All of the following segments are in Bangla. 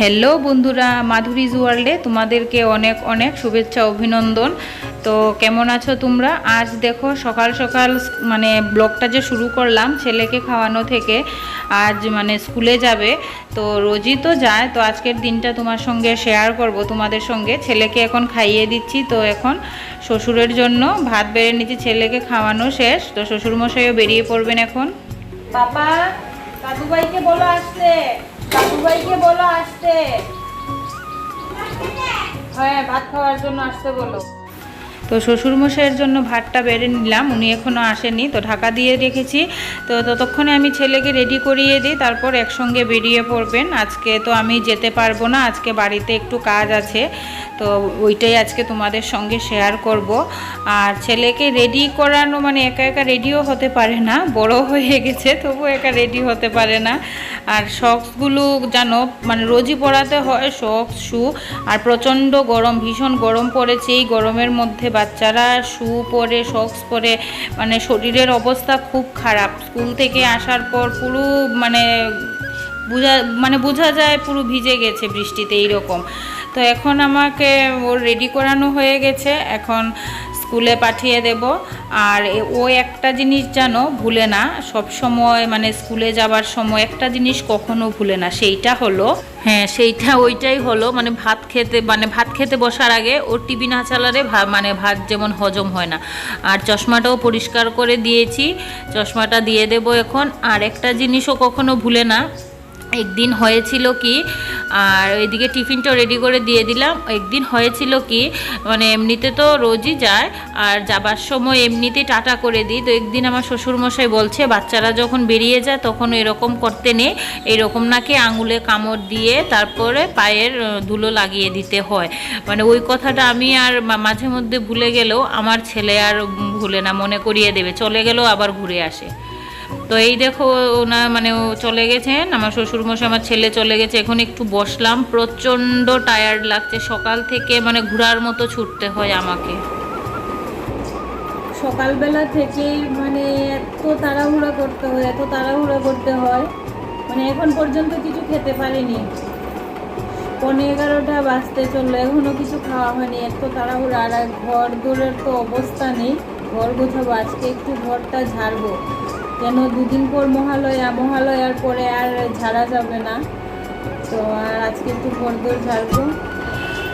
হ্যালো বন্ধুরা মাধুরীজ ওয়ার্ল্ডে তোমাদেরকে অনেক অনেক শুভেচ্ছা, অভিনন্দন। তো কেমন আছো তোমরা? আজ দেখো সকাল সকাল মানে ব্লগটা যে শুরু করলাম ছেলেকে খাওয়ানো থেকে, আজ মানে স্কুলে যাবে। তো রোজই তো যায়, তো আজকের দিনটা তোমার সঙ্গে শেয়ার করব, তোমাদের সঙ্গে। ছেলেকে এখন খাইয়ে দিচ্ছি, তো এখন শ্বশুরের জন্য ভাত বেড়ে নিচ্ছি ছেলেকে খাওয়ানো শেষ। তো শ্বশুরমশাইও বেরিয়ে পড়বেন এখন। বাবা, দাদুভাইকে বলো আসতে। দাদুভাইকে বলো আসতে। হ্যাঁ ভাত খাওয়ার জন্য আসতে বলো। তো শ্বশুরমশাইয়ের জন্য ভাতটা বেড়ে নিলাম, উনি এখনও আসেনি তো ঢাকা দিয়ে রেখেছি। তো ততক্ষণে আমি ছেলেকে রেডি করিয়ে দিই, তারপর একসঙ্গে বেরিয়ে পড়বেন। আজকে তো আমি যেতে পারব না, আজকে বাড়িতে একটু কাজ আছে, তো ওইটাই আজকে তোমাদের সঙ্গে শেয়ার করব। আর ছেলেকে রেডি করানো মানে একা একা রেডিও হতে পারে না, বড় হয়ে গেছে তবু একা রেডি হতে পারে না। আর শক্সগুলো জানো মানে রোজই পরাতে হয় শখ শু আর প্রচণ্ড গরম, ভীষণ গরম পড়েছে, এই গরমের মধ্যে বাচ্চারা শু পরে সক্স পরে মানে শরীরের অবস্থা খুব খারাপ। স্কুল থেকে আসার পর পুরো মানে বোঝা মানে বোঝা যায় পুরো ভিজে গেছে বৃষ্টিতে এইরকম। তো এখন আমাকে ওর রেডি করানো হয়ে গেছে। এখন স্কুলে পাঠিয়ে দেব। আর ও একটা জিনিস জানো, ভুলে না, সব সময় মানে স্কুলে যাবার সময় একটা জিনিস কখনো ভুলে না, সেইটা হলো হ্যাঁ সেইটা ওইটাই হলো মানে ভাত খেতে মানে ভাত খেতে বসার আগে ওর টিভি না চালালে ভা- মানে ভাত যেমন হজম হয় না। আর চশমাটাও পরিষ্কার করে দিয়েছি, চশমাটা দিয়ে দেব এখন। আর একটা জিনিসও কখনো ভুলে না, একদিন হয়েছিল কি আর ওইদিকে টিফিনটাও রেডি করে দিয়ে দিলাম। একদিন হয়েছিল কি মানে এমনিতে তো রোজই যায়, আর যাবার সময় এমনিতে টাটা করে দিই। তো একদিন আমার শ্বশুরমশাই বলছে, বাচ্চারা যখন বেরিয়ে যায় তখন এরকম করতে নেই এরকম নাকি আঙুলে কামড় দিয়ে তারপরে পায়ের ধুলো লাগিয়ে দিতে হয়। মানে ওই কথাটা আমি আর মাঝে মধ্যে ভুলে গেলেও আমার ছেলে আর ভুলে না, মনে করিয়ে দেবে। চলে গেলেও আবার ঘুরে আসে। তো এই দেখো ওনা মানে ও চলে গেছেন, আমার শ্বশুরমশাই, আমার ছেলে চলে গেছে। এখন একটু বসলাম, প্রচণ্ড টায়ার্ড লাগছে। সকাল থেকে মানে ঘোরার মতো ছুটতে হয় আমাকে। সকালবেলা থেকেই মানে এত তাড়াহুড়া করতে হয়, এত তাড়াহুড়া করতে হয়। মানে এখন পর্যন্ত কিছু খেতে পারিনি। পনেরো এগারোটা বাজতে চলল এখনও কিছু খাওয়া হয়নি। এত তাড়াহুড়া, আর ঘর দৌড়ের তো অবস্থা নেই। ঘর গোছাবো, আজকে একটু ঘরটা ঝাড়বো। কেন দুদিন পর মহালয়া? মহালয়ার পরে আর ঝাড়া যাবে না। তো আর আজকে একটু ঘর দৌড় ঝাড়বো।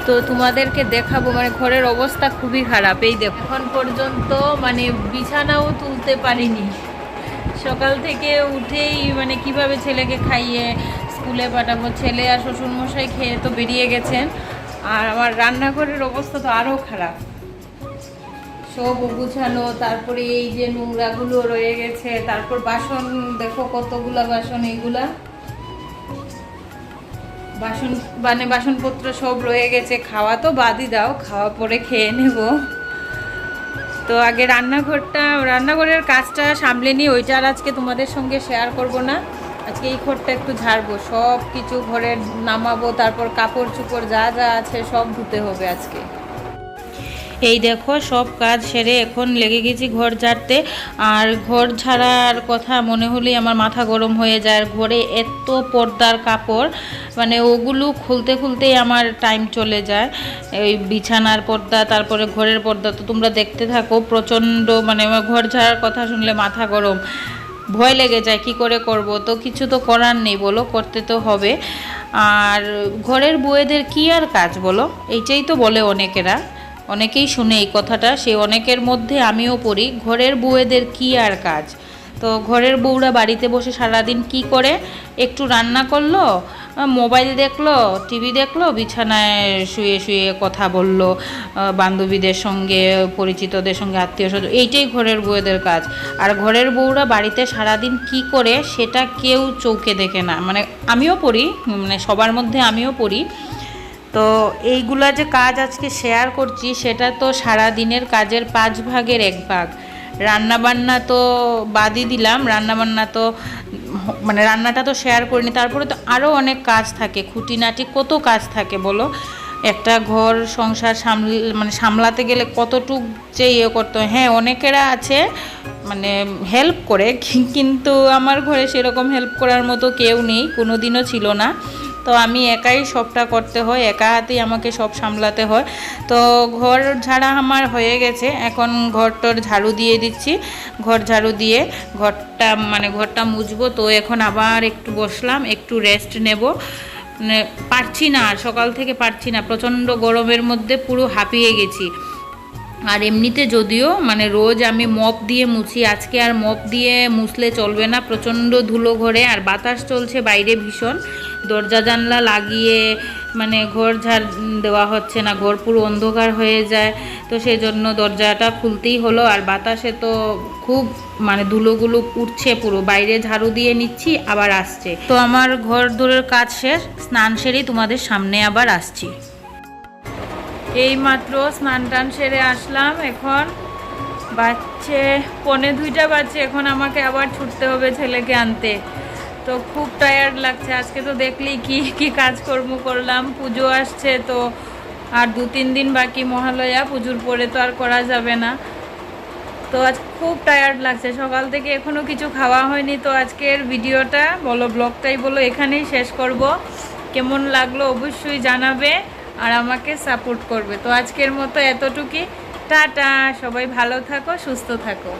তো তোমাদেরকে দেখাবো মানে ঘরের অবস্থা খুবই খারাপ। এই দেখো, এখন পর্যন্ত মানে বিছানাও তুলতে পারিনি। সকাল থেকে উঠেই মানে কীভাবে ছেলেকে খাইয়ে স্কুলে পাঠাবো? ছেলে আর শ্বশুরমশাই খেয়ে তো বেরিয়ে গেছেন। আর আমার রান্নাঘরের অবস্থা তো আরও খারাপ। সব গুছানো, তারপরে এই যে নোংরাগুলো রয়ে গেছে, তারপর বাসন, দেখো কতগুলা বাসন এইগুলা। বাসন মানে বাসনপত্র সব রয়ে গেছে, খাওয়া তো বাদই দাও, খাওয়া পরে খেয়ে নেব। তো আগে রান্নাঘরটা, রান্নাঘরের কাজটা সামলে নিয়ে ওইটা আর আজকে তোমাদের সঙ্গে শেয়ার করব না। আজকে এই ঘরটা একটু ঝাড়বো সব কিছু ঘরের নামাবো, তারপর কাপড় চুপড় যা যা আছে সব ধুতে হবে আজকে। এই দেখো, সব কাজ সেরে এখন লেগে গেছি ঘর ঝাড়তে। আর ঘর ঝাড়ার কথা মনে হলেই আমার মাথা গরম হয়ে যায়। আর ঘরে এত পর্দার কাপড় মানে ওগুলো খুলতে খুলতেই আমার টাইম চলে যায়। ওই বিছানার পর্দা, তারপরে ঘরের পর্দা তো তোমরা দেখতে থাকো, প্রচণ্ড মানে ঘর ঝাড়ার কথা শুনলে মাথা গরম। ভয় লেগে যায়, কি করে করব? তো কিছু তো করার নেই বলো, করতে তো হবে। আর ঘরের বউয়েদের কি আর কাজ বলো? এইটাই তো বলে অনেকেরা। অনেকেই শুনে এই কথাটা, সে অনেকের মধ্যে আমিও পড়ি, ঘরের বউয়েদের কি আর কাজ? তো ঘরের বউরা বাড়িতে বসে সারাদিন কি করে? একটু রান্না করল, মোবাইল দেখল, টিভি দেখল, বিছানায় শুয়ে শুয়ে কথা বলল বান্ধবীদের সঙ্গে, পরিচিতদের সঙ্গে, আত্মীয় স্বজন, এইটাই ঘরের বউয়েদের কাজ। আর ঘরের বউরা বাড়িতে সারাদিন কি করে সেটা কেউ চৌকে দেখে না। মানে আমিও পড়ি মানে সবার মধ্যে আমিও পড়ি তো এইগুলা যে কাজ আজকে শেয়ার করছি, সেটা তো সারা দিনের কাজের পাঁচ ভাগের এক ভাগ। রান্নাবান্না তো বাদই দিলাম, রান্নাবান্না তো মানে রান্নাটা তো শেয়ার করিনি, তারপরে তো আরও অনেক কাজ থাকে, খুঁটিনাটি কত কাজ থাকে বলো? একটা ঘর সংসার সামল মানে সামলাতে গেলে কতটুক যে ইয়ে করতো হ্যাঁ। অনেকেরা আছে মানে হেল্প করে, কিন্তু আমার ঘরে সেরকম হেল্প করার মতো কেউ নেই কোনো দিনও ছিল না। তো আমি একাই সবটা করতে হয়, একা হাতেই আমাকে সব সামলাতে হয়। তো ঘর ঝাড়া আমার হয়ে গেছে, এখন ঘরটার ঝাড়ু দিয়ে দিচ্ছি। ঘর ঝাড়ু দিয়ে ঘরটা মানে ঘরটা মুছবো, তো এখন আবার একটু বসলাম, একটু রেস্ট নেব। মানে পারছি না, সকাল থেকে পারছি না, প্রচণ্ড গরমের মধ্যে পুরো হাঁপিয়ে গেছি। আর এমনিতে যদিও মানে রোজ আমি মপ দিয়ে মুছি, আজকে আর মপ দিয়ে মুছলে চলবে না, প্রচণ্ড ধুলো ঘরে, আর বাতাস চলছে বাইরে ভীষণ। দরজা জানলা লাগিয়ে মানে ঘর ঝাড় দেওয়া হচ্ছে না, ঘর পুরো অন্ধকার হয়ে যায়। তো সেই জন্য দরজাটা খুলতেই হলো আর বাতাসে তো খুব মানে ধুলোগুলো উঠছে পুরো। বাইরে ঝাড়ু দিয়ে নিচ্ছি, আবার আসছে। তো আমার ঘর দূরের কাজ শেষ, স্নান সেরেই তোমাদের সামনে আবার আসছি। এই মাত্র স্নান টান সেরে আসলাম, এখন বাচ্চে পনে দুইটা বাচ্চে এখন আমাকে আবার ছুটতে হবে ছেলেকে আনতে। তো খুব টায়ার্ড লাগছে। আজকে তো দেখলি কি কি কাজকর্ম করলাম। পুজো আসছে তো আর দু তিন দিন বাকি মহালয়া, পুজোর পরে তো আর করা যাবে না। তো আজ খুব টায়ার্ড লাগছে। সকাল থেকে এখনও কিছু খাওয়া হয়নি তো আজকের ভিডিওটা। বলো ব্লগটাই বলো, এখানেই শেষ করব। কেমন লাগল অবশ্যই জানাবে আর আমাকে সাপোর্ট করবে। তো আজকের মতো এতটুকুই। টাটা, সবাই ভালো থাকো, সুস্থ থাকো।